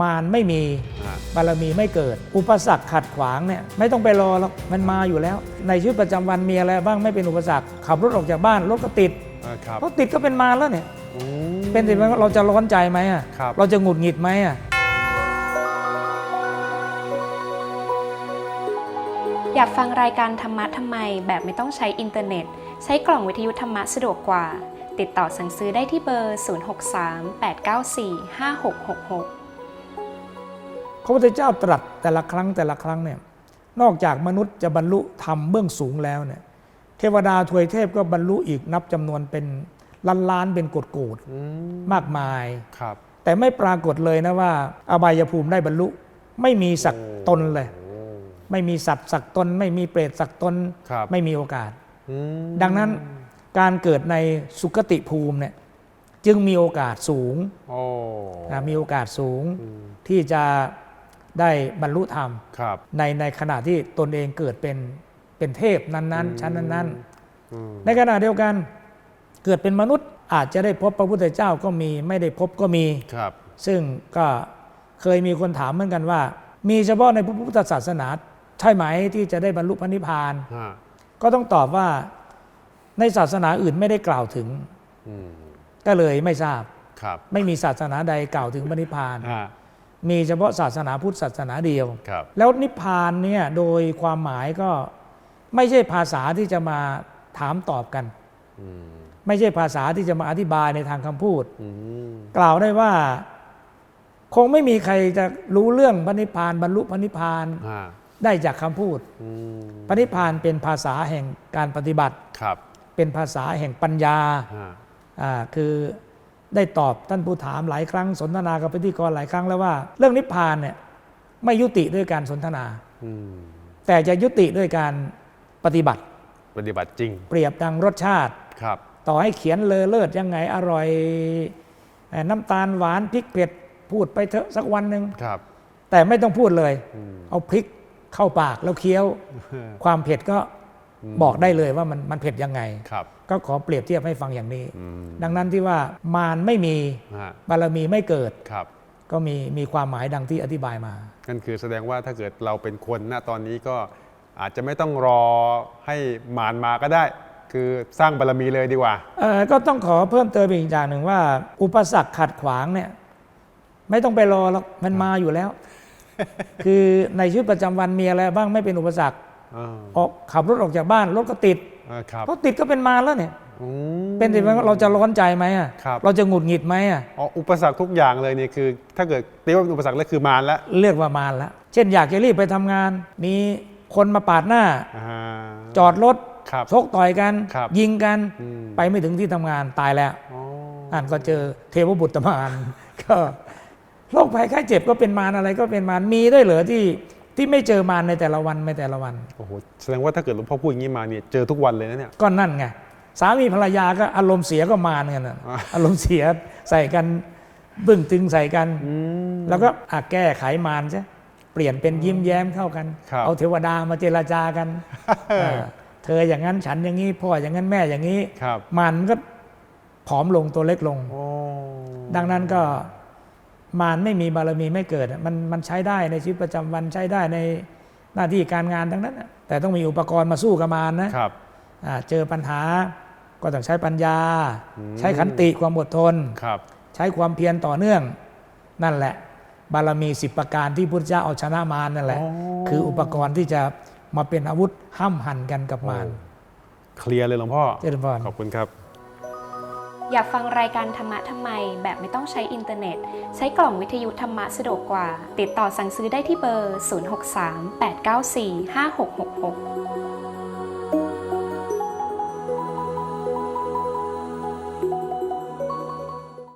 มารไม่มีอ่าบารมีไม่เกิด อุปสรรคขัดขวางเนี่ยไม่ต้องไปรอหรอกมันมาอยู่แล้ว ในชีวิตประจำวันมีอะไรบ้างไม่เป็นอุปสรรคขับรถออกจากบ้านรถก็ติดอ่าครับรถติดก็เป็นมารแล้วเนี่ยอืมเป็นติดแล้วเราจะร้อนใจไหมอะครับเราจะหงุดหงิดไหมอะอยากฟังรายการธรรมะทำไมแบบไม่ต้องใช้อินเทอร์เน็ต ใช้กล่องวิทยุธรรมะสะดวกกว่า ติดต่อสั่งซื้อได้ที่เบอร์ 0638945666 พระพุทธเจ้าตรัสแต่ละครั้งแต่ละครั้งเนี่ยนอกจากมนุษย์จะบรรลุธรรมเบื้องสูงแล้วเนี่ยเทวดาทวยเทพก็บรรลุอีกนับจำนวนเป็นล้านล้านๆเป็นโกดโกดอืมๆมากมายครับ แต่ไม่ปรากฏเลยนะว่า อบายภูมิได้บรรลุ ไม่มีสักตนเลยโอ้ไม่มีสัตว์สักตน ไม่มีเปรตสักตนครับไม่มีโอกาสอืมดังนั้นการเกิดในสุคติภูมิเนี่ยจึงมีโอกาสสูงโอ้นะมีโอกาสสูงอืมที่จะ ได้บรรลุธรรมครับในในขณะที่ตนเองเกิดเป็นเป็นเทพนั้น ๆ ชั้นนั้นอืมๆในขณะเดียวกันเกิดเป็นมนุษย์อาจจะได้พบพระพุทธเจ้าก็มีไม่ได้พบก็มีครับ ซึ่งก็เคยมีคนถามเหมือนกันว่า มีเฉพาะในพระพุทธศาสนา ใช่ไหมที่จะได้บรรลุพระนิพพานฮะก็ต้องตอบว่าในศาสนาอื่นไม่ได้กล่าวถึงอืมก็เลยไม่ทราบครับไม่มีศาสนาใดกล่าวถึงพระนิพพานฮะ มีเฉพาะศาสนาพุทธศาสนาเดียว ครับแล้วนิพพานเนี่ยโดยความหมายก็ไม่ใช่ภาษาที่จะมาถามตอบกัน อืมไม่ใช่ภาษาที่จะมาอธิบายในทางคำพูด อืมกล่าวได้ว่า คงไม่มีใครจะรู้เรื่องพระนิพพานบรรลุพระนิพพานฮะได้จากคำพูด อืมพระนิพพานเป็นภาษาแห่งการปฏิบัติ ครับเป็นภาษาแห่งปัญญาฮะอ่าคือ ได้ตอบท่านผู้ถามหลายครั้งสนทนากับพิธีกรหลายครั้งแล้วว่า เรื่องนิพพานเนี่ยไม่ยุติด้วยการสนทนาอืมแต่จะยุติด้วยการปฏิบัติ ปฏิบัติจริง เปรียบดังรสชาติครับ ต่อให้เขียนเลอเลิศยังไงอร่อยเอ่อน้ำตาลหวานพริกเผ็ดพูดไปเถอะสักวันหนึ่งครับ แต่ไม่ต้องพูดเลยอืมเอาพริกเข้าปากแล้วเคี้ยว ความเผ็ดก็ บอกได้เลยว่ามันมันเผ็ดยังไงครับก็ขอเปรียบเทียบให้ฟังอย่างนี้อืมดังนั้นที่ว่ามารไม่มีฮะบารมีไม่เกิดครับก็มีมีความหมายดังที่อธิบายมานั่นคือแสดงว่าถ้าเกิดเราเป็นคนณตอนนี้ก็อาจจะไม่ต้องรอให้มารมาก็ได้ คือสร้างบารมีเลยดีกว่าเอ่อก็ต้องขอเพิ่มเติมอีกอย่างหนึ่งว่า อุปสรรคขัดขวางเนี่ย ไม่ต้องไปรอหรอกมันมาอยู่แล้ว คือในชีวิตประจำวันมีอะไรบ้างไม่เป็นอุปสรรค อ่าออกขับรถออกจากบ้านรถก็ติดอ่าครับรถติดก็เป็นมารแล้วเนี่ยอืมเป็นติดแล้วเราจะร้อนใจไหมอะครับเราจะหงุดหงิดไหมอะอ๋ออุปสรรคทุกอย่างเลยเนี่ยคือ ถ้าเกิดตีว่าเป็นอุปสรรคแล้วคือมารแล้วเรียกว่ามารแล้วเช่นอยากจะรีบไปทำงาน มีคนมาปาดหน้าอ่าจอดรถครับชกต่อยกันครับยิงกันอืมไปไม่ถึงที่ทำงานตายแล้วอ๋ออ่านก็เจอเทวบุตรมารก็โรคภัยไข้เจ็บก็เป็นมารอะไรก็เป็นมารมีได้วยเหรอที่ ที่ไม่เจอมารในแต่ละวันในแต่ละวัน โอ้โหแสดงว่าถ้าเกิดหลวงพ่อพูดอย่างนี้มาเนี่ยเจอทุกวันเลยนะเนี่ย ก็นั่นไงสามีภรรยาก็อารมณ์เสียก็มารกันนะอ่าอารมณ์เสียใส่กันบึ้งตึงใส่กัน อืม แล้วก็อะแก้ไขมารใช่เปลี่ยนเป็นยิ้มแย้มเข้ากัน ครับ เอาเทวดามาเจรจากันเออเธออย่างนั้นฉันอย่างนี้พ่ออย่างนั้นแม่อย่างนี้ ครับมันก็ผอมลงตัวเล็กลง โอ้ดังนั้นก็ มารไม่มีบารมีไม่เกิดอะมันมันใช้ได้ในชีวิตประจำวันใช้ได้ในหน้าที่การงานทั้งนั้นอะแต่ต้องมีอุปกรณ์มาสู้กับมารนะครับอ่าเจอปัญหาก็ต้องใช้ปัญญาอืมใช้ขันติความอดทนครับ ใช้ความเพียรต่อเนื่อง นั่นแหละ บารมีสิบประการที่พุทธเจ้าเอาชนะมารนั่นแหละอ๋อคืออุปกรณ์ที่จะมาเป็นอาวุธห้ำหั่นกันกับมารเคลียร์เลยหลวงพ่อเจริญพรขอบคุณครับ อยากฟังรายการธรรมะทำไม แบบไม่ต้องใช้อินเทอร์เน็ต ใช้กล่องวิทยุธรรมะสะดวกกว่า ติดต่อสั่งซื้อได้ที่เบอร์ 0638945666